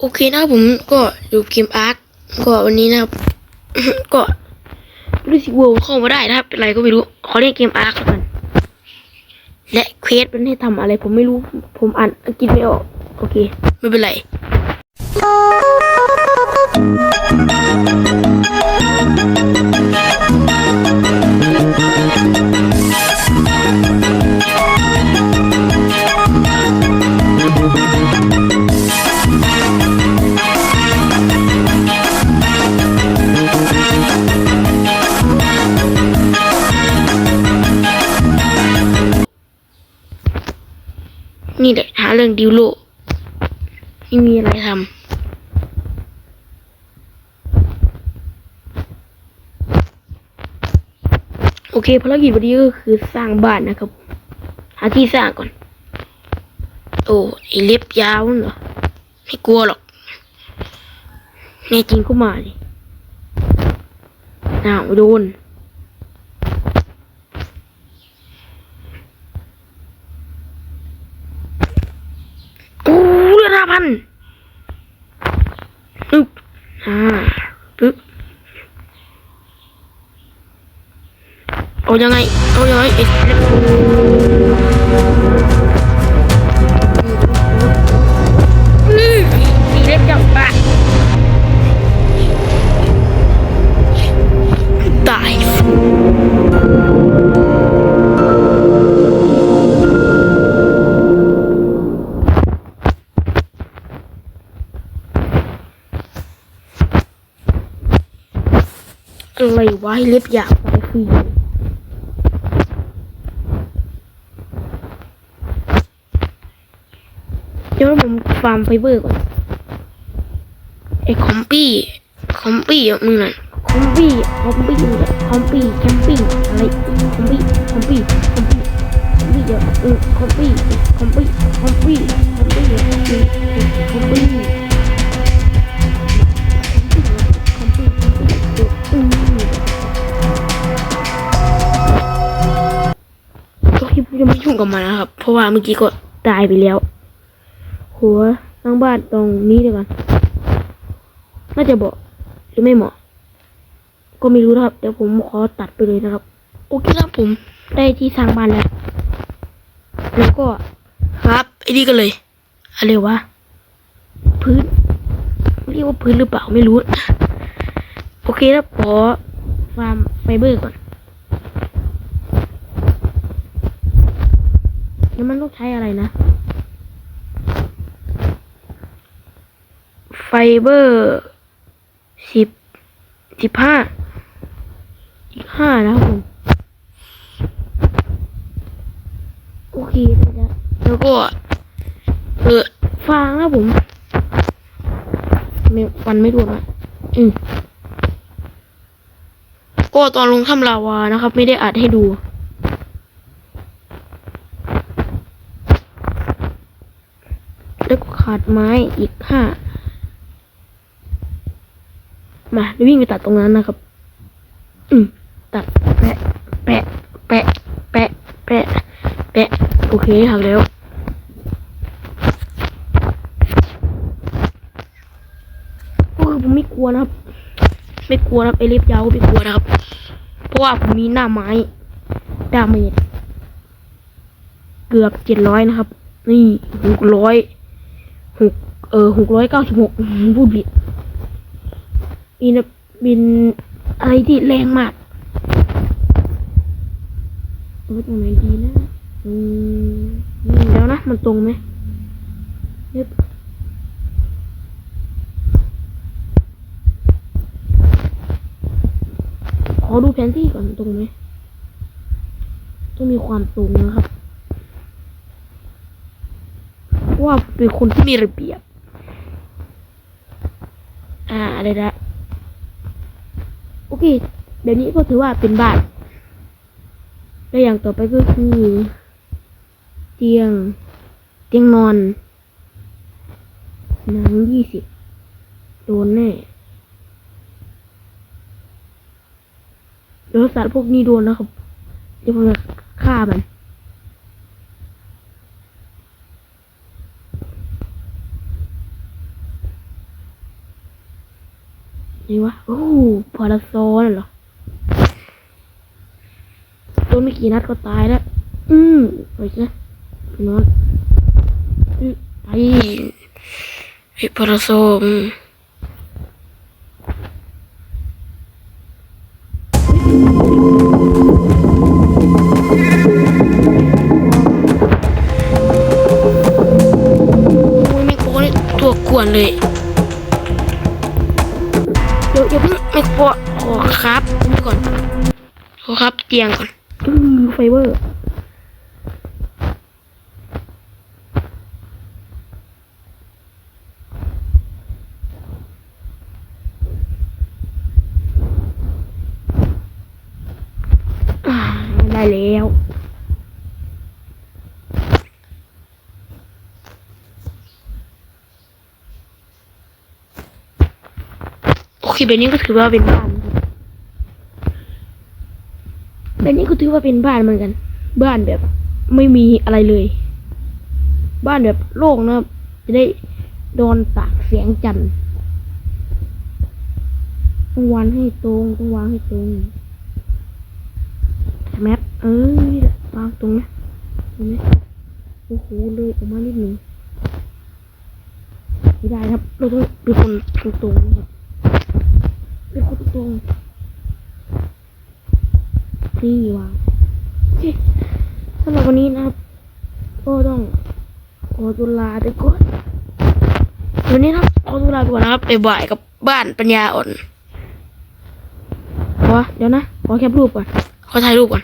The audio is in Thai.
โอเคนะผมก็อยู่เกมอาร์คก็วันนี้นะครับ ก็รู้สึกว่าเข้ามาได้นะครับเป็นไรก็ไม่รู้ขอเล่นเกมอาร์คกันและเควสเป็นให้ทำอะไร ผมไม่รู้ ผมอ่านอังกฤษไม่ออก โอเค ไม่เป็นไร นี่แหละ หาเรื่องดิวโลไม่มีอะไรทำโอเคภารกิจวันนี้ก็คือสร้างบ้านนะครับ หาที่สร้างก่อน โอ้ไอเล็บยาวเหรอไม่กลัวหรอกแน่จริงก็มาดิอ้าวโดน โอ้เรือห้าพันปึ๊บอ่าปึ๊บ เอายังไง เอายังไงเอ็ดเล็บสีเล็บจังปะตายอะไรวะเล็บยาวไปคือ เดี๋ยวผมฟาร์มไฟเบอร์ก่อนไอ้คอมปี้คอมปี้อะมึงน่ะคอมปี้คอมปี้คอมปี้แคมปิ้งอะไรคอมปี้คอมปี้คอมปี้คอมปี้เดี๋ยวเออคอมปี้คอมปี้คอมปี้คอมปี้คอมปี้คอมปี้คอมปี้คอมปี้อืมก็คิดว่าจะไม่ยุ่งกับมันนะครับ เพราะว่าเมื่อกี้ก็ตายไปแล้ว หัวตั้งบ้านตรงนี้เดียวกันน่าจะบอกหรือไม่เหมาะ ก็ไม่รู้นะครับ เดี๋ยวผมขอตัดไปเลยนะครับ โอเคครับผมได้ที่สร้างบ้านแล้ว แล้วก็ครับไอ้นี่กันเลยอะไรวะพื้นเรียกว่าพื้นหรือเปล่าไม่รู้ โอเคแล้วขอฟาร์มไฟเบอร์ก่อนแล้วมันต้องใช้อะไรนะ ไฟเบอร์สิบสิบห้าอีกห้านะครับผมโอเคแล้วแล้วก็เออฟางนะผมไม่ฟันไม่รวงอะอืมก็ตอนลงถ้ำลาวานะครับ ไม่ได้อัดให้ดูแล้วก็ขาดไม้อีกห้า มาเดี๋ยววิ่งไปตัดตรงนั้นนะครับ อืมตัดแปะ แปะ แปะ แปะ แปะ แปะ โอเคหักแล้วก็คือผมไม่กลัวนะครับ ไม่กลัวนะครับไอเล็บยาวไม่กลัวนะครับ เพราะว่าผมมีหน้าไม้ดาเมจเกือบเจ็ดร้อยนะครับ นี่หกร้อยหกเออหกร้อยเก้าสิบหกพูดผิด อีนะบินอะไรที่แรงมากเออตรงไหนดีนะอืมนี่แล้วนะ มันตรงไหมเย็บขอดูแผนที่ก่อนตรงไหมต้องมีความตรงนะครับ ว่าเป็นคนที่มีระเบียบ อ่าอะไรนะ โอเคเดี๋ยวนี้ก็ถือว่าเป็นบ้านแล้วอย่างต่อไปก็คือเตียง เตียงนอนหนังยี่สิบโดนแน่เดี๋ยวสัตว์พวกนี้โดนนะครับ เดี๋ยวผมจะฆ่ามัน นี่วะ โอ้พอละโซนเหรอโดนไม่กี่นัดก็ตายแล้ว อืมไปซะไปนอนอืมไปไอ้พอละโซอืมโอ้ยไม่โคนี่ตัวกวนเลย ครับนี่ก่อนขอครับเตียงก่อนอืมไฟเบอร์อ่าได้แล้วโอเคแบบนี้ก็ถือว่าเป็นบ้านนะครับ แบบนี้ก็ถือว่าเป็นบ้านเหมือนกัน บ้านแบบไม่มีอะไรเลย บ้านแบบโล่งนะครับ จะได้โดนตากเสียงจันทร์ต้องวางให้ตรงต้องวางให้ตรงแมปเออนี่แหละวางตรงนะเห็นไหมโอ้โหเลยออกมานิดหนึ่งไม่ได้ครับ เราต้องเป็นคนตรงๆครับเป็นคนตรงๆ นี่วางสำหรับวันนี้นะครับก็ต้องขอตุลาไปก่อนวันนี้นะครับขอตุลาไปก่อนนะครับไปบ่ายกับบ้านปัญญาอ่อนขอเดี๋ยวนะขอแคปรูปก่อนขอถ่ายรูปก่อน